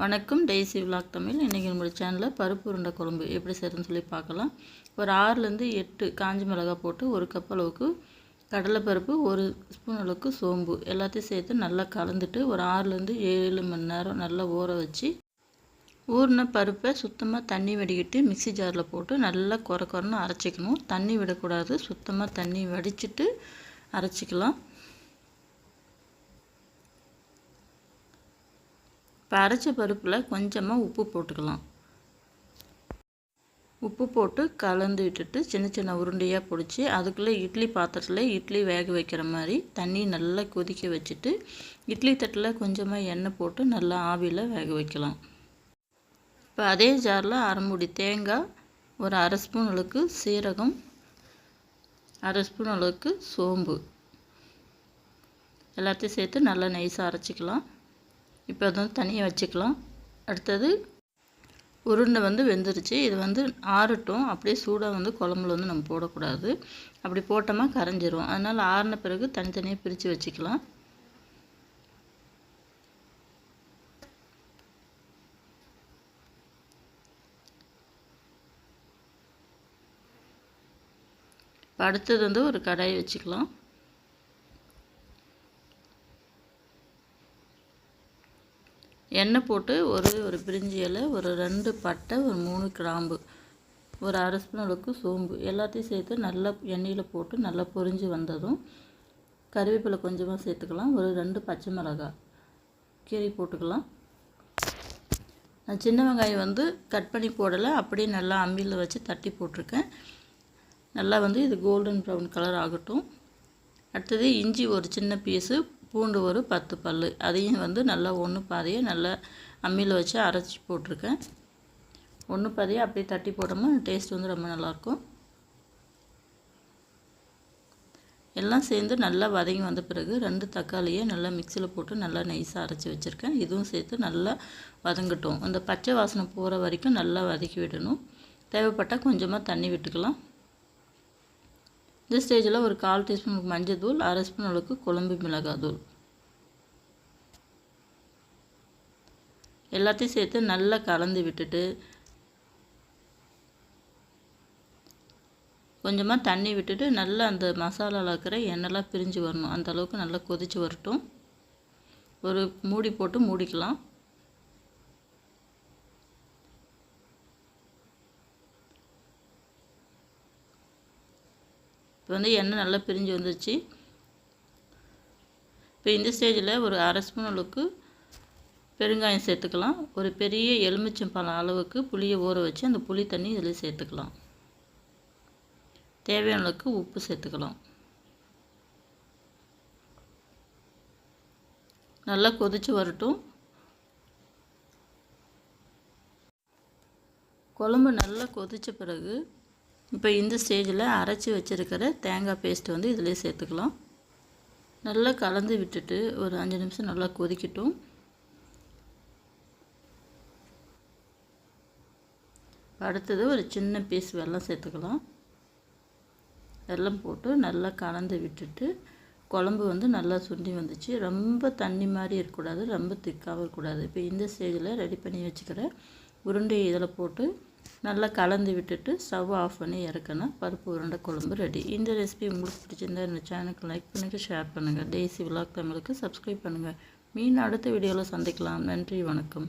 வணக்கம். Daisy vlog Tamil. இன்றைக்கி நம்மளோட சேனலில் பருப்பு உருண்டை குழம்பு எப்படி செய்கிறதுன்னு சொல்லி பார்க்கலாம். ஒரு ஆறுலேருந்து எட்டு காஞ்சி மிளகாய் போட்டு ஒரு கப் அளவுக்கு கடலைப்பருப்பு ஒரு ஸ்பூன் அளவுக்கு சோம்பு எல்லாத்தையும் சேர்த்து நல்லா கலந்துட்டு ஒரு ஆறுலேருந்து ஏழு மணி நேரம் நல்லா ஊற வச்சு ஊறின பருப்பை சுத்தமாக தண்ணி வடிக்கிட்டு மிக்சி ஜாரில் போட்டு நல்லா குறை குறைன்னு அரைச்சிக்கணும். தண்ணி விடக்கூடாது. சுத்தமாக தண்ணி வடிச்சிட்டு அரைச்சிக்கலாம். இப்போ அரைச்ச பருப்பில் கொஞ்சமாக உப்பு போட்டுக்கலாம். உப்பு போட்டு கலந்து விட்டுட்டு சின்ன சின்ன உருண்டையாக பிடிச்சி அதுக்குள்ளே இட்லி பாத்திரத்தில் இட்லி வேக வைக்கிற மாதிரி தண்ணி நல்லா கொதிக்க வச்சுட்டு இட்லி தட்டில் கொஞ்சமாக எண்ணெய் போட்டு நல்லா ஆவியில் வேக வைக்கலாம். இப்போ அதே ஜாரில் அரைமுடி தேங்காய் ஒரு அரை ஸ்பூன் அளவுக்கு சீரகம் அரை ஸ்பூன் அளவுக்கு சோம்பு. எல்லாத்தையும் சேர்த்து நல்லா நைஸாக அரைச்சிக்கலாம். இப்போ அதை வந்து தனியாக வச்சுக்கலாம். அடுத்தது உருண்டை வந்து வெந்துருச்சு. இது வந்து ஆறட்டும். அப்படியே சூடாக வந்து குழம்புல வந்து நம்ம போடக்கூடாது. அப்படி போட்டோமா கரைஞ்சிரும். அதனால் ஆறின பிறகு தனித்தனியாக பிரித்து வச்சுக்கலாம். அடுத்தது வந்து ஒரு கடாயை வச்சுக்கலாம். எண்ணெய் போட்டு ஒரு ஒரு பிரிஞ்சி இலை ஒரு ரெண்டு பட்டை ஒரு மூணு கிராம்பு ஒரு அரை ஸ்பூன் அளவுக்கு சோம்பு எல்லாத்தையும் சேர்த்து நல்லா எண்ணெயில் போட்டு நல்லா பொரிஞ்சு வந்ததும் கருவேப்பிலை கொஞ்சமாக சேர்த்துக்கலாம். ஒரு ரெண்டு பச்சை மிளகாய் கீரி போட்டுக்கலாம். நான் சின்ன வெங்காயம் வந்து கட் பண்ணி போடலை. அப்படியே நல்லா அம்மியில் வச்சு தட்டி போட்டிருக்கேன். நல்லா வந்து இது கோல்டன் ப்ரௌன் கலர் ஆகட்டும். அடுத்தது இஞ்சி ஒரு சின்ன பீஸு பூண்டு ஒரு பத்து பல் அதையும் வந்து நல்லா ஒன்று பாதையை நல்லா அம்மியில் வச்சு அரைச்சி போட்டிருக்கேன். ஒன்று பாதையை அப்படியே தட்டி போட்டோம்னா டேஸ்ட் வந்து ரொம்ப நல்லாயிருக்கும். எல்லாம் சேர்ந்து நல்லா வதங்கி வந்த பிறகு ரெண்டு தக்காளியை நல்லா மிக்சியில் போட்டு நல்லா நைஸாக அரைச்சி வச்சுருக்கேன். இதுவும் சேர்த்து நல்லா வதங்கட்டும். அந்த பச்சை வாசனை போகிற வரைக்கும் நல்லா வதக்கி விடணும். தேவைப்பட்டால் கொஞ்சமாக தண்ணி விட்டுக்கலாம். இந்த ஸ்டேஜில் ஒரு கால் டீஸ்பூனுக்கு மஞ்சள் தூள் அரை ஸ்பூன் அளவுக்கு குழம்பு மிளகாய் தூள் எல்லாத்தையும் சேர்த்து நல்லா கலந்து விட்டுட்டு கொஞ்சமாக தண்ணி விட்டுட்டு நல்லா அந்த மசாலாவில் இருக்கிற எண்ணெய்லாம் பிரிஞ்சு வரணும். அந்த அளவுக்கு நல்லா கொதித்து வரட்டும். ஒரு மூடி போட்டு மூடிக்கலாம். இப்போ வந்து எண்ணெய் நல்லா பிரிஞ்சு வந்துருச்சு. இப்போ இந்த ஸ்டேஜில் ஒரு அரை ஸ்பூன் அளவுக்கு பெருங்காயம் சேர்த்துக்கலாம். ஒரு பெரிய எலுமிச்சம்பழம் அளவுக்கு புளியை ஊற வச்சு அந்த புளி தண்ணி இதில் சேர்த்துக்கலாம். தேவையான அளவுக்கு உப்பு சேர்த்துக்கலாம். நல்லா கொதித்து வரட்டும். குழம்பு நல்லா கொதித்த பிறகு இப்போ இந்த ஸ்டேஜில் அரைச்சி வச்சுருக்கிற தேங்காய் பேஸ்ட்டு வந்து இதிலே சேர்த்துக்கலாம். நல்லா கலந்து விட்டுட்டு ஒரு அஞ்சு நிமிஷம் நல்லா கொதிக்கட்டும். அடுத்தது ஒரு சின்ன பீஸ் வெல்லம் சேர்த்துக்கலாம். வெல்லம் போட்டு நல்லா கலந்து விட்டுட்டு குழம்பு வந்து நல்லா சுண்டி வந்துச்சு. ரொம்ப தண்ணி மாதிரி இருக்கக்கூடாது ரொம்ப திக்காகவும் இருக்கக்கூடாது. இப்போ இந்த ஸ்டேஜில் ரெடி பண்ணி வச்சுக்கிற உருண்டை இதில் போட்டு நல்லா கலந்து விட்டுட்டு ஸ்டவ் ஆஃப் பண்ணி இறக்கணும். பருப்பு உருண்டை குழம்பு ரெடி இந்த ரெசிபி உங்களுக்கு பிடிச்சிருந்தா இந்த சேனலுக்கு லைக் பண்ணிவிட்டு ஷேர் பண்ணுங்கள் டேசி விலாக் தமிழுக்கு சப்ஸ்கிரைப் பண்ணுங்கள் மீன் அடுத்த வீடியோவில் சந்திக்கலாம். நன்றி வணக்கம்.